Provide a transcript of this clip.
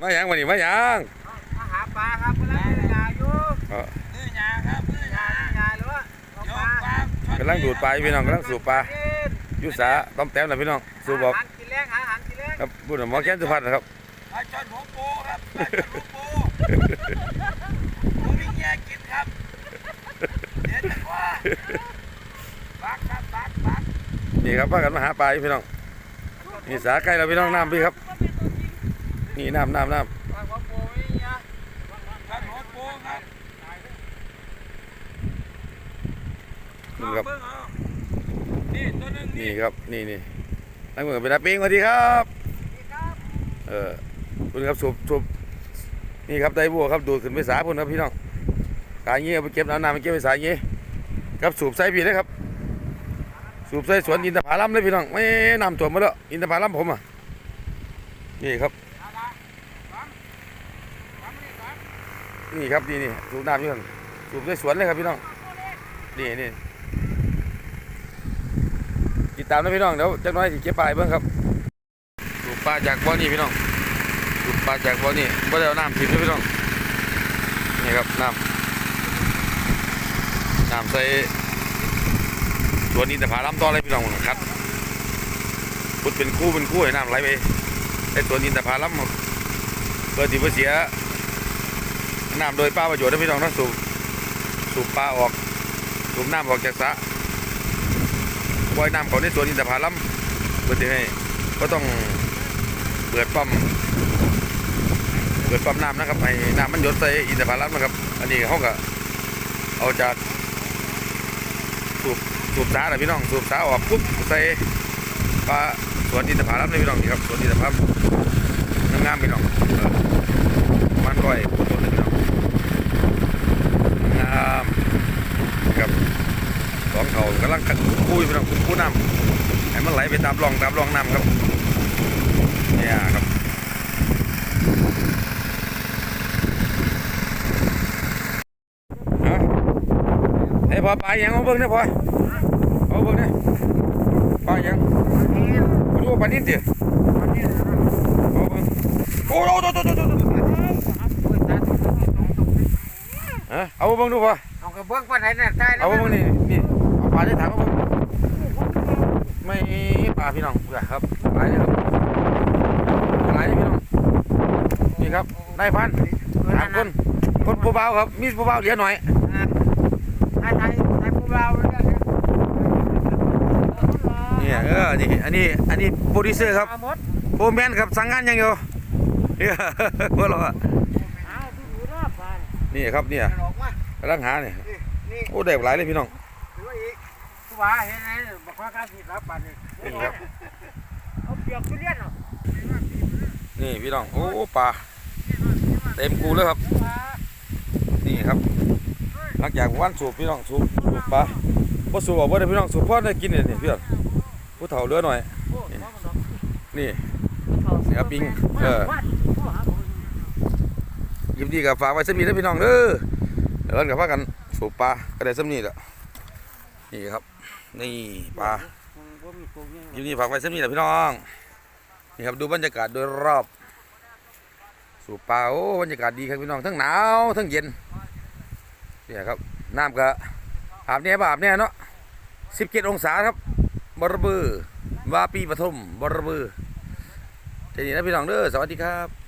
มาหยังวันนี้มาหยังมาหาปลาครับกำลังดื้อยาอยู่เออดื้อยาครับดื้อยายาหรือว่าเอาโยปลากปลาช็อตกำลังดูดปลาอยู่พี่น้องกำลังสูบปลากินอยุสาต้อมแต้มนะพี่น้องสูบบอกหาอาหารกินแรงหาอาหารกินแรงครับพูดถึงหมอแก้นสุพรรณนะครับปลาช็อตหัวโปครับปลาช็อตหัวโปผมมีแย่กินครับเดี๋ยวจะว่าปักครับปักปักนี่ครับพากันมาหาปลาอยู่พี่น้องนี่สาใกล้เราพี่น้องน้ำพี่ครับ นี่น้ำน้ำน้ำนี่ครับนี่ตัวหนึงนี่นี่ครับนี่นี่นั่งเหมือนเป็นนักปิ้งสวัสดีครับเออคุณครับสูบสูบนี่ครับไดบัวครับดูดขึ้นไปสาพุ่นครับพี่น้องกายเงี้ยเอาไปเก็บน้ำน้ำไปเก็บไปสายเงี้ยครับสูบใส่พี่เลยครับ สูบใส่สวนอินทผลัมเลยพี่น้องไม่น้ำท่วมมาแล้วอินทผลัมผมอะนี่ครับ นี่ครับนี่นี่สูบน้ำอยู่ข้างสูบใส่สวนเลยครับพี่น้องนี่นี่ติดตามนะพี่น้องเดี๋ยวจักหน้อยสิเก็บปลาเบิ่งครับสูบปลาจากบ่อนี่พี่น้องสูบปลาจากบ่อนี่บ่ได้เอาน้ำทิ่มเลยพี่น้องนี่ครับน้ำน้ำใส่สวนอินทผลัมต่อเลยพี่น้องครับพุดเป็นคู่เป็นคู่ให้น้ำไหลไปไอ้สวนอินทผลัมเพื่อที่เพื่อเสีย น้ำโดยป้าประโยชน์นะพี่น้องนะสูบสูบปลาออกสูบน้ำออกจากสระปล่อยน้ำเขาในสวนอินทผลัมเพื่อที่ให้ก็ต้องเปิดปั๊มเปิดปั๊มน้ำนะครับให้น้ำมันหยดใส่อินทผลัมนะครับ อันนี้เขาก็เอาจากสูบสูบสานะพี่น้องสูบสาออกปุ๊บใส่ปลาสวนอินทผลัมเลยพี่น้องนี่ครับสวนอินทผลัมงามๆพี่น้องเออมันก้อยต้นเลยพี่น้อง งามครับสองเขากำลัง คุยไปน้องคู่น้ำให้มันไหลไปตามร่องตามร่องน้ำครับเนี่ยครับฮะไอ้พอปลายังเอาเบิ่งเนี่ยพอเอาเบิ่งเนี่ยปลายังดูว่าปลานิ่นสิเอาเบิ่งโอ้โหโตโตโตโตโตฮะเอาเบิ่งดูพอเอากระเบื้องปลาไหนน่ะใช่แล้เอาวเบิ่งนี่นี่เอาปลาได้ถังเอาเบิ่งไม่ ปลาพี่น้องเบื่อครับหลายเลยครับหลายเลยพี่น้องนี่ครับได้พันสามคนคนผู้เบาครับมีผู้เบาเหลือหน่อยไอ้ไทยไทยพวกเราเนี่ยเออนี่อันนี้อันนี้โปรดิวเซอร์ครับโปรแมนครับสั่งงานยังอยู่เนี่ยพวกเราอะเอาดูดูรอบบ้านนี่ครับเนี่ยหลอกมากำลังหาเนี่ยโอ้ได้หลายเลยพี่น้อง ผู้ว่าเห็นไหมบอกว่าการผิดรับปานนี่นี่ครับ เอาเปรียบทุเรียนเหรอนี่พี่น้อง โอ้ปลาเต็มกูเลยครับ นี่ครับหลังจากวันสูบพี่น้องสูบสูบปลาพอสูบออกว่าได้พี่น้องสูบพอได้กินเนี่ยนี่พี่น้องผู้เฒ่าเหลือหน่อย นี่นี่ครับปิงเออยินดีกับฝากไว้สมีนะพี่น้องเด้อเดี๋ยวเรากับพากันสูบปลาก็ได้สมีแล้ว นี่ครับ นี่ปลายินดีฝากไว้สมีนะพี่น้อง นี่ครับดูบรรยากาศโดยรอบ สูบปลาโอ้บรรยากาศดีครับพี่น้องทั้งหนาวทั้งเย็นเนี่ยครับน้ำก็อาบเนี่ยบ่อาบเนี่ยเนาะสิบเจ็ดองศาครับบรบือวาปีปฐมบรบือเจนี่นะพี่น้องเด้อสวัสดีครับ